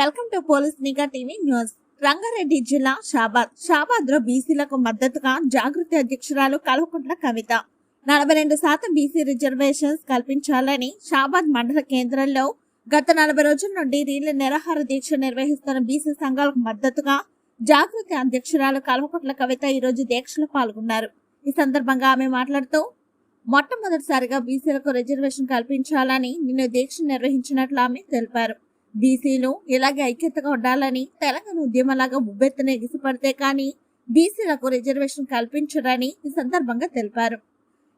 Welcome to police Nigha TV news. Rangareddy జిల్లా షాబాద్. షాబాద్లో బీసీలకు మద్దతుగా జాగృతి అధ్యక్షురాలు కల్వకుంట్ల కవిత. నలభై రెండు శాతం బీసీ రిజర్వేషన్స్ కల్పించాలని షాబాద్ మండల కేంద్రంలో గత నలభై రోజుల నుండి రీళ్ళ నిరాహార దీక్ష నిర్వహిస్తున్న బీసీ సంఘాలకు మద్దతుగా జాగృతి అధ్యక్షురాలు కల్వకుంట్ల కవిత ఈ రోజు దీక్షలో పాల్గొన్నారు. ఈ సందర్భంగా ఆమె మాట్లాడుతూ మొట్టమొదటిసారిగా బీసీలకు రిజర్వేషన్ కల్పించాలని నిన్న దీక్ష నిర్వహించినట్లు ఆమె తెలిపారు. బీసీలు ఇలాగే ఐక్యతగా ఉండాలని తెలంగాణ ఉద్యమలాగా ఉబ్బెత్తున ఎగిసిపడితే కానీ బీసీలకు రిజర్వేషన్ కల్పించరని ఈ సందర్భంగా తెలిపారు.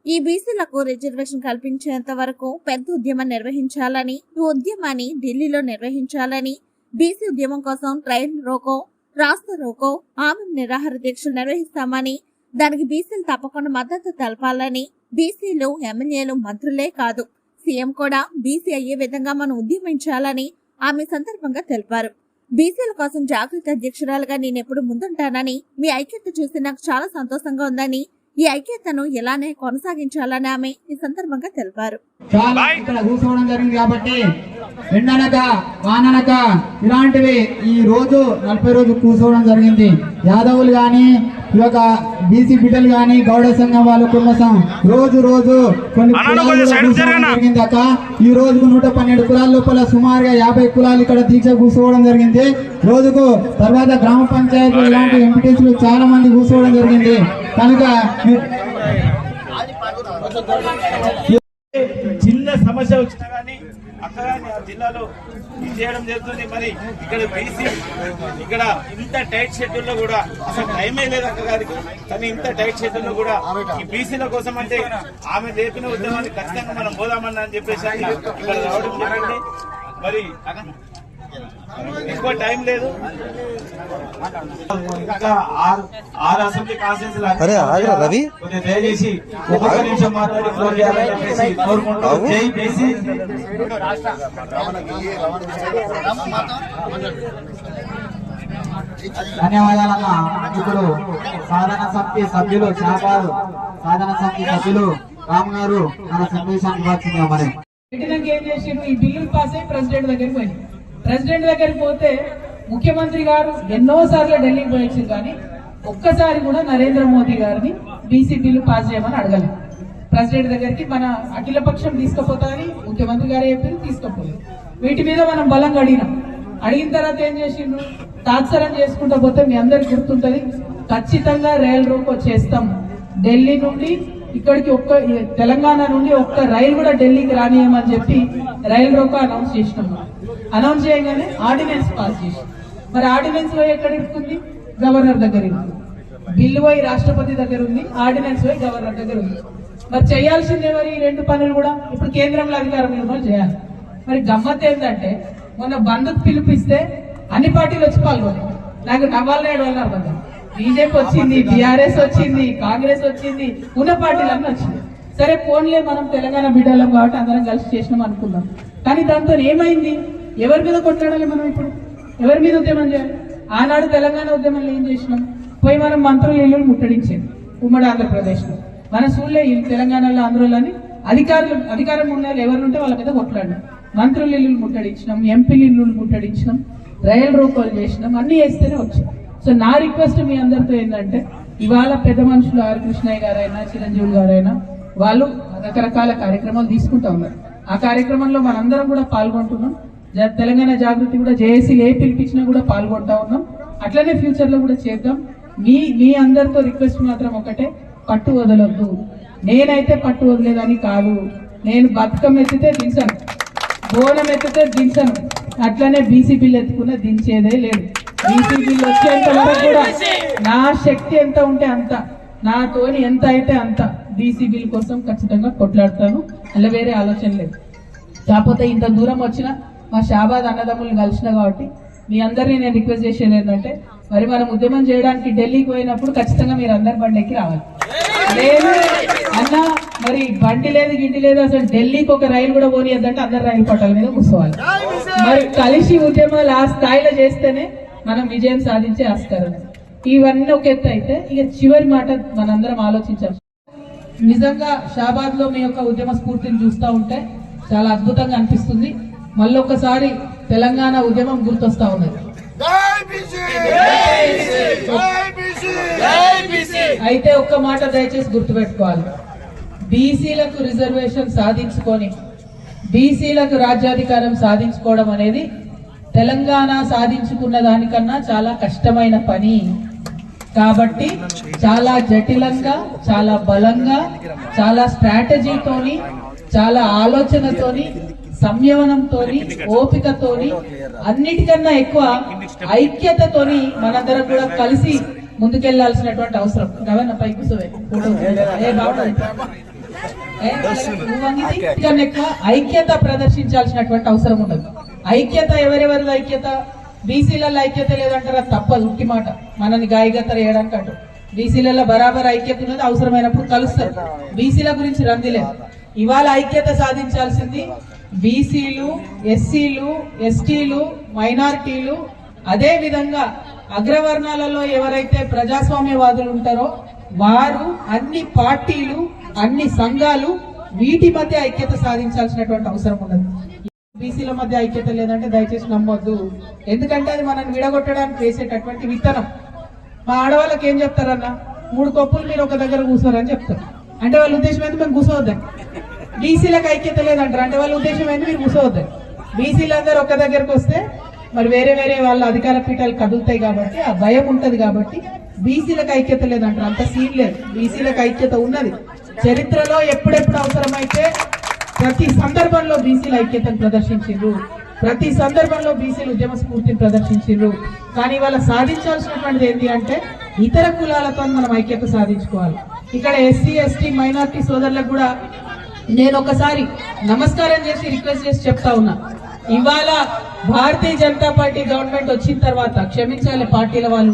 ఈ బీసీలకు రిజర్వేషన్ కల్పించేంత వరకు పెద్ద ఉద్యమం నిర్వహించాలని ఈ ఉద్యమాన్ని ఢిల్లీలో నిర్వహించాలని బీసీ ఉద్యమం కోసం ట్రైన్ రోకో రాస్తా రోకో ఆమె నిరాహార దీక్షలు నిర్వహిస్తామని దానికి బీసీలు తప్పకుండా మద్దతు తెలపాలని బీసీలు ఎమ్మెల్యేలు మంత్రులే కాదు. సీఎం కూడా బీసీ అయ్యే విధంగా మనం ఉద్యమించాలని ఆమె సందర్భంగా తెలిపారు. బీసీల కోసం జాగ్రత్త అధ్యక్షురాలుగా నేను ఎప్పుడు ముందుంటానని మీ ఐక్యత చూసి నాకు చాలా సంతోషంగా ఉందని ఈ ఐక్యతను ఇలానే కొనసాగించాలని ఆమె ఈ సందర్భంగా తెలిపారు. చాలా ఇక్కడ కూర్చోవడం జరిగింది కాబట్టి ఎండనక వాననక ఇలాంటివి ఈ రోజు నలభై రోజు కూర్చోవడం జరిగింది. యాదవులు గాని ఈ యొక్క బీసీ బిడ్డలు గాని గౌడ సంఘం వాళ్ళు కుల రోజు రోజు కొన్ని? జరిగింది అక్క. ఈ రోజుకు నూట పన్నెండు కులాల లోపల సుమారుగా యాభై కులాలు ఇక్కడ దీక్ష కూర్చోవడం జరిగింది. రోజుకు తర్వాత గ్రామ పంచాయతీ ఇలాంటి ఎంపీటీసీలు చాలా మంది కూర్చోవడం జరిగింది. కనుక చిన్న సమస్య వచ్చినా కానీ అక్కడ ఆ జిల్లాలో ఇది చేయడం జరుగుతుంది. మరి ఇక్కడ బీసీ ఇక్కడ ఇంత టైట్ షెడ్యూల్లో కూడా అసలు టైమే లేదు అక్క గారికి. కానీ ఇంత టైట్ షెడ్యూల్లో కూడా ఈ బీసీల కోసం అంటే ఆమె లేపిన ఉద్యమాన్ని ఖచ్చితంగా మనం పోదామని అని చెప్పేసి ఇక్కడ రావడం జరగండి మరి ఎక్కువ టైం లేదు. ఆరు అసెంబ్లీ రవి. కొంచెం దయచేసి ఒక్కొక్క నిమిషం మాత్రమే క్లోజ్ చేయాలని చెప్పేసి కోరుకుంటూ ఆగు. జై బీసీ. ధన్యవాదాలమ్మా. ఇప్పుడు సాధన సమితి సభ్యులు శాఖలు సాధన సమితి సభ్యులు రామ్ గారు మన సందేశానికి వచ్చిందా మరి. ఏం చేసిండ్రు? ఈ బిల్లులు పాస్ అయ్యి ప్రెసిడెంట్ దగ్గరికి పోయి ప్రెసిడెంట్ దగ్గరికి పోతే ముఖ్యమంత్రి గారు ఎన్నో సార్లు ఢిల్లీకి పోయించారు కానీ ఒక్కసారి కూడా నరేంద్ర మోదీ గారిని బీసీ బిల్లు పాస్ చేయమని అడగలేదు. ప్రెసిడెంట్ దగ్గరికి మన అఖిల పక్షం తీసుకుపోతారని ముఖ్యమంత్రి గారు చెప్పారు తీసుకుపోలేదు. వీటి మీద మనం బలంగా అడిగినాం. అడిగిన తర్వాత ఏం చేసిండ్రు? తాత్సరం చేసుకుంటూ పోతే మీ అందరికి గుర్తుంటది ఖచ్చితంగా రైల్ రోకో చేస్తాం. ఢిల్లీ నుండి ఇక్కడికి ఒక్క తెలంగాణ నుండి ఒక్క రైలు కూడా ఢిల్లీకి రానియమని చెప్పి రైలు రోకో అనౌన్స్ చేసినాం. అనౌన్స్ చేయగానే ఆర్డినెన్స్ పాస్ చేసి మరి ఆర్డినెన్స్ పోయి ఎక్కడ ఇరుక్కుంది? గవర్నర్ దగ్గర ఇరుక్కుంది. బిల్లు పోయి రాష్ట్రపతి దగ్గర ఉంది ఆర్డినెన్స్ పోయి గవర్నర్ దగ్గర ఉంది. మరి చేయాల్సిందే మరి ఈ రెండు పనులు కూడా? ఇప్పుడు కేంద్రంలో అధికారం ఉన్న వాళ్ళు చేయాలి. మరి గమ్మత్ ఏంటంటే మొన్న బంధుకు పిలిపిస్తే అన్ని పార్టీలు వచ్చి పాల్గొన్నాయి. నాకు నవ్వాలి అన్నారు కదా. బీజేపీ వచ్చింది బీఆర్ఎస్ వచ్చింది కాంగ్రెస్ వచ్చింది ఉన్న పార్టీలన్నీ వచ్చింది సరే ఫోన్లే మనం తెలంగాణ బిడ్డలం కాబట్టి అందరం కలిసి చేసినాం అనుకుందాం. కానీ దాంతో ఏమైంది? ఎవరి మీద కొట్లాడాలి మనం ఇప్పుడు? ఎవరి మీద ఉద్యమం చేయాలి? ఆనాడు తెలంగాణ ఉద్యమంలో ఏం చేసినాం? పోయి మనం మంత్రులు ఇల్లు ముట్టడించేది ఉమ్మడి ఆంధ్రప్రదేశ్లో. మన సూళ్ళే ఈ తెలంగాణలో ఆంధ్రలోని అధికారులు అధికారం ఉన్న వాళ్ళు ఎవరు ఉంటే వాళ్ళ మీద కొట్లాడినాం. మంత్రులు ఇల్లు ముట్టడించినాం ఎంపీలు ఇల్లు ముట్టడించినాం రైలు రూపాలు చేసినాం అన్ని వేస్తేనే వచ్చాం సో నా రిక్వెస్ట్ మీ అందరితో ఏంటంటే ఇవాళ పెద్ద మనుషులు ఆర్ కృష్ణయ్య గారైనా చిరంజీవి గారైనా వాళ్ళు రకరకాల కార్యక్రమాలు తీసుకుంటా ఉన్నారు. ఆ కార్యక్రమంలో మనందరం కూడా పాల్గొంటున్నాం. తెలంగాణ జాగృతి కూడా జేఏసీ ఏ పిలిపించినా కూడా పాల్గొంటా ఉన్నాం. అట్లనే ఫ్యూచర్లో కూడా చేద్దాం. మీ మీ అందరితో రిక్వెస్ట్ మాత్రం ఒకటే పట్టు వదలొద్దు. నేనైతే పట్టు వదిలేదని కాదు. నేను బతుకం ఎత్తితే దించను. బోనం ఎత్తితే దించను. అట్లనే బీసీ బిల్ ఎత్తుకున్న దించేదే లేదు. బీసీ బిల్ వచ్చేంత వరకు కూడా నా శక్తి ఎంత ఉంటే అంత నాతోని ఎంత అయితే అంత బీసీ బిల్ కోసం ఖచ్చితంగా కొట్లాడతాను. అలా వేరే ఆలోచన లేదు. కాకపోతే ఇంత దూరం వచ్చిన మా షాబాద్ అన్నదమ్ములు కలిసిన కాబట్టి మీ అందరినీ నేను రిక్వెస్ట్ చేసేది ఏంటంటే మరి మనం ఉద్యమం చేయడానికి ఢిల్లీకి పోయినప్పుడు ఖచ్చితంగా మీరు అందరు బండికి రావాలి. లేదు అన్న మరి బండి లేదు గిండి లేదు అసలు ఢిల్లీకి ఒక రైలు కూడా పోనీయద్దంటే అందరు రైలు పట్టాల మీద కూర్చోవాలి. మరి కలిసి ఉద్యమాలు ఆ స్థాయిలో చేస్తేనే మనం విజయం సాధించే ఆస్కారం. ఇవన్నీ ఒక ఎత్తు అయితే ఇక చివరి మాట మనందరం ఆలోచించాం నిజంగా షాబాద్లో మీ యొక్క ఉద్యమ స్ఫూర్తిని చూస్తూ ఉంటే చాలా అద్భుతంగా అనిపిస్తుంది. మళ్ళొకసారి తెలంగాణ ఉద్యమం గుర్తొస్తా ఉన్నది. అయితే ఒక్క మాట దయచేసి గుర్తుపెట్టుకోవాలి. బీసీలకు రిజర్వేషన్ సాధించుకొని బీసీలకు రాజ్యాధికారం సాధించుకోవడం అనేది తెలంగాణ సాధించుకున్న దానికన్నా చాలా కష్టమైన పని. కాబట్టి చాలా జటిలంగా చాలా బలంగా చాలా స్ట్రాటజీతోని చాలా ఆలోచనతోని సంయమనంతోని ఓపికతోని అన్నిటికన్నా ఎక్కువ ఐక్యతతోని మనందరం కూడా కలిసి ముందుకెళ్ళాల్సినటువంటి అవసరం. రవణ పై కూర్చోవే. ఎక్కువ ఐక్యత ప్రదర్శించాల్సినటువంటి అవసరం ఉండదు. ఐక్యత ఎవరెవరిది ఐక్యత? బీసీలలో ఐక్యత లేదంటారా? తప్పదు ఉట్టి మాట. మనని గాయగత్తర చేయడానికి అంటూ బీసీలలో బరాబర్ ఐక్యత ఉన్నది అవసరమైనప్పుడు కలుస్తారు. బీసీల గురించి రందిలేదు ఇవాళ ఐక్యత సాధించాల్సింది బీసీలు ఎస్సీలు ఎస్టీలు మైనారిటీలు. అదే విధంగా అగ్రవర్ణాలలో ఎవరైతే ప్రజాస్వామ్యవాదులు ఉంటారో వారు అన్ని పార్టీలు అన్ని సంఘాలు వీటి మధ్య ఐక్యత సాధించాల్సినటువంటి అవసరం ఉండదు. బీసీల మధ్య ఐక్యత లేదంటే దయచేసి నమ్మొద్దు. ఎందుకంటే అది మనల్ని విడగొట్టడానికి వేసేటటువంటి విత్తనం. మా ఆడవాళ్ళకి ఏం చెప్తారన్న? మూడు కప్పులు మీరు ఒక దగ్గర కూర్చోరని చెప్తారు. అంటే వాళ్ళ ఉద్దేశం ఏంటి మేము కూర్చోవద్దని బీసీలకు ఐక్యత లేదంటారు. అంటే వాళ్ళ ఉద్దేశం ఏంటి మీరు కూర్చోవద్దని బీసీలు అందరూ ఒక దగ్గరకు వస్తే మరి వేరే వేరే వాళ్ళ అధికార పీఠాలు కదులుతాయి కాబట్టి ఆ భయం ఉంటుంది కాబట్టి బీసీలకు ఐక్యత లేదంటారు. అంత సీన్ లేదు. బీసీలకు ఐక్యత ఉన్నది. చరిత్రలో ఎప్పుడెప్పుడు అవసరమైతే ప్రతి సందర్భంలో బీసీల ఐక్యతను ప్రదర్శించారు ప్రతి సందర్భంలో బీసీలు ఉద్యమ స్ఫూర్తిని ప్రదర్శించిండ్రు. కానీ వాళ్ళ సాధించాల్సినటువంటిది ఏంటి అంటే ఇతర కులాలతో మనం ఐక్యత సాధించుకోవాలి. ఇక్కడ ఎస్సీ ఎస్టీ మైనార్టీ సోదరులకు కూడా నేను ఒకసారి నమస్కారం చేసి రిక్వెస్ట్ చేసి చెప్తా ఉన్నా. ఇవాళ భారతీయ జనతా పార్టీ గవర్నమెంట్ వచ్చిన తర్వాత క్షమించాలి పార్టీల వాళ్ళు.